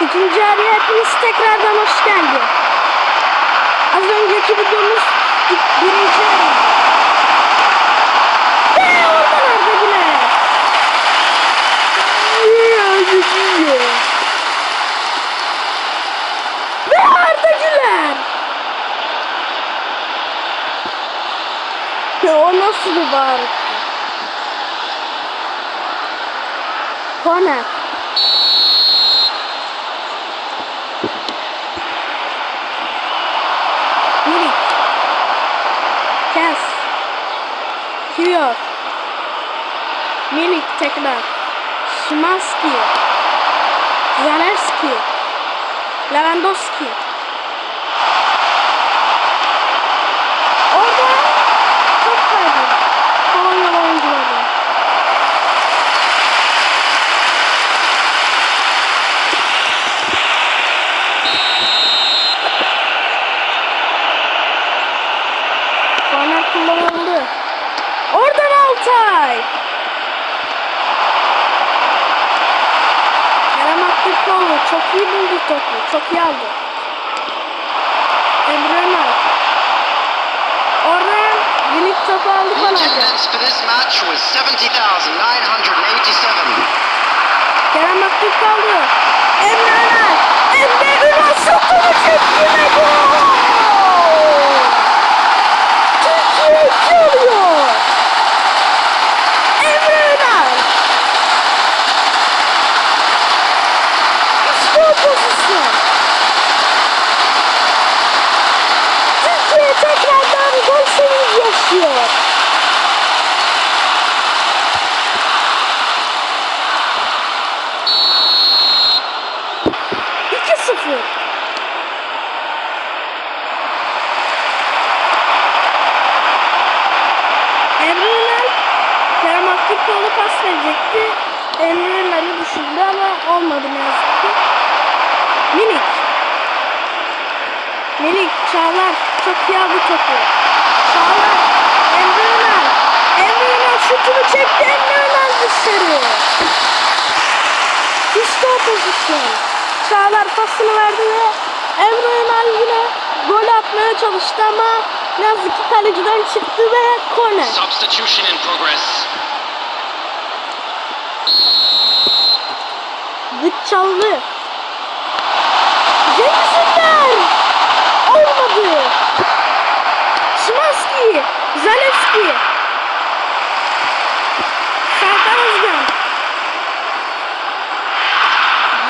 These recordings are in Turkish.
İkinci araya hepiniz tekrardan hoş geldin. Az önceki videomuz birinci araya. Ve oradan Arda Güler. Ve Arda o nasıl bir bağırış? Korner. Kıyor. Milik tekrar. Şimanski. Zalewski. Lewandowski. Altay. Kerem Aktürkoğlu çok iyi buldu topu. Çok iyi aldı. Emre Ömer. Oradan Milik topu aldı The Kolayca. attendance for this match was 70,987. Kerem Aktürkoğlu. Emre Ömer. Emre Ünal şutunu çekti ve gol. Türkiye iki oluyor. Emre Ünal. İşte o pozisyon. Türkiye tekrardan gol sevinci yaşıyor. İki sıfır. Emre Ünal Kerem Aktürkoğlu pas verecekti. Emre Ünal'ı düşündü ama olmadı ne yazık ki. Minik. Minik Çağlar çok iyi aldı topu. Çağlar Emre Ünal. Emre Ünal şutunu çekti. Emre Ünal dışarı. İşte o pozisyon. Çağlar pasını verdi ve Emre Ünal yine gol atmaya çalıştı ama ne yazık ki kaleciden çıktı ve korner. Substitution in progress. Dık çaldı. Cengiz Ünder. Olmadı. Şimanski. Zalewski. Serkan Özgen.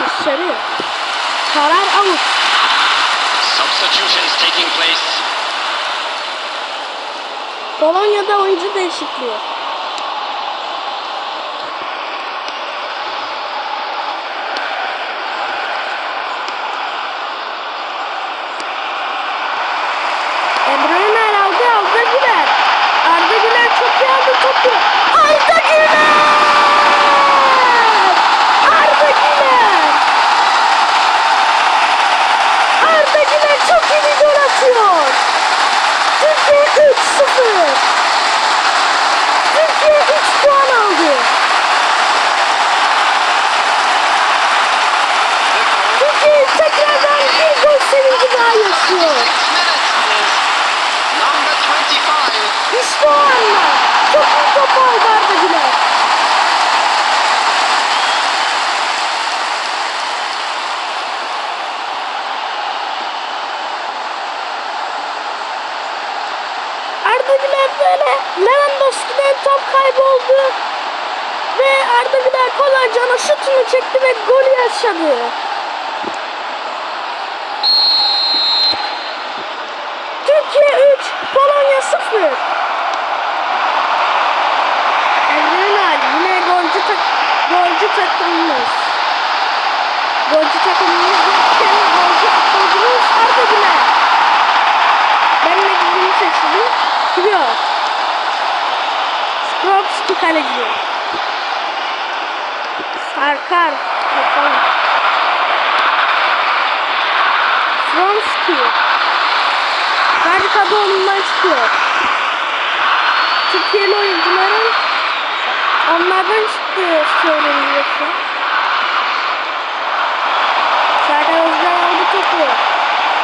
Dışarı. Karar out. Substitutions taking place. Polonya'da oyuncu değişikliği. Emre Ömer aldı Arda Güler. Arda Güler çok iyi aldı topu. Arda Güler! Arda Güler! Arda Güler çok iyi bir gol atıyor. Türkiye 3-0. Türkiye 3 puan aldı. Türkiye tekrardan sevinci daha yaşıyor. Six minutes is number 25. İşte o anlar. Çok iyi top aldı Arda Güler. Arda Güler böyle Lewandowski'den top kayboldu. Ve Arda Güler kolayca şutunu çekti ve golü yaşadı. Türkiye 3, Polonya 0. Emre Ünal yine golcü, tak golcü takımımız. Golcü takımımız yokken golcü futbolcumuz Arda Güler. Ben de bunu seçtim. Kıyor. Skropski kaleci. Sarkar. Bakalım. Fronski. Harika oyundan çıkıyor. Türkiye'li oyuncuların onlardan çıktığı söyleniyor. topu.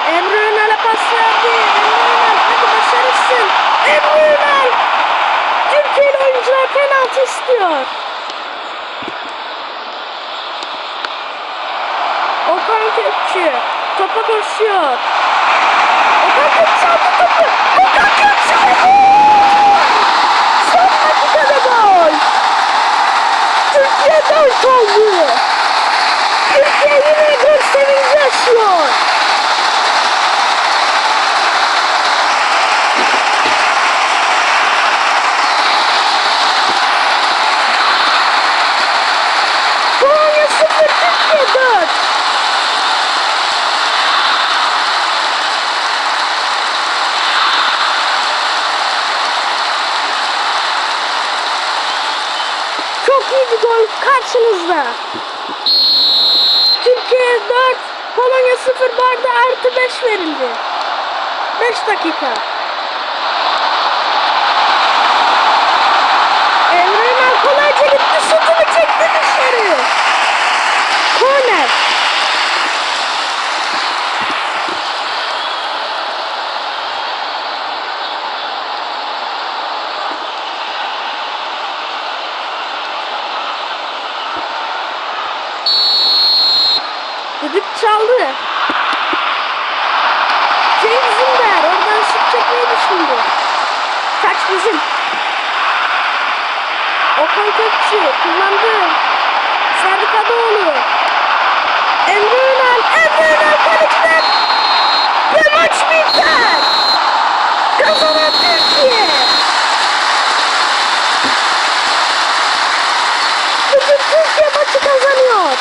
Emre Ünal'a pas verdi. Emre Ünal hadi başarırsın. Emre Ünal. Türkiye'li oyuncular penaltı istiyor. Okan Kökçü topa koşuyor. Okan Kökçü aldı topu. Okan Kökçü gol! Son dakikada gol. Türkiye dört oldu. Türkiye yine gol sevinci yaşıyor. Polonya 0, Türkiye 4. Çok iyi bir gol karşınızda. Türkiye 4, Polonya 0 barda artı 5 verildi. 5 dakika. Emre Ünal kolayca gitti, şutunu çekti dışarı. Korner. Düdük çaldı. Cengiz Ünder oradan şut çekmeyi düşündü. Taç bizim. Okan Kökçü kullandı. Ferdi Kadıoğlu. Emre Ünal. Emre Ünal kaleciden. Ve maç biter. Kazanan Türkiye. Bugün Türkiye maçı kazanıyor.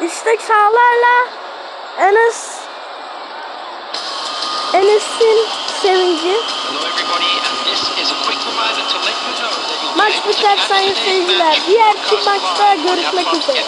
İstek sağlarla Enes Enes'in sevinci. Hello everybody, and this is a quick reminder to let you know that you'll be Maç biter sayın seyirciler. Diğer broadcast maçta görüşmek üzere.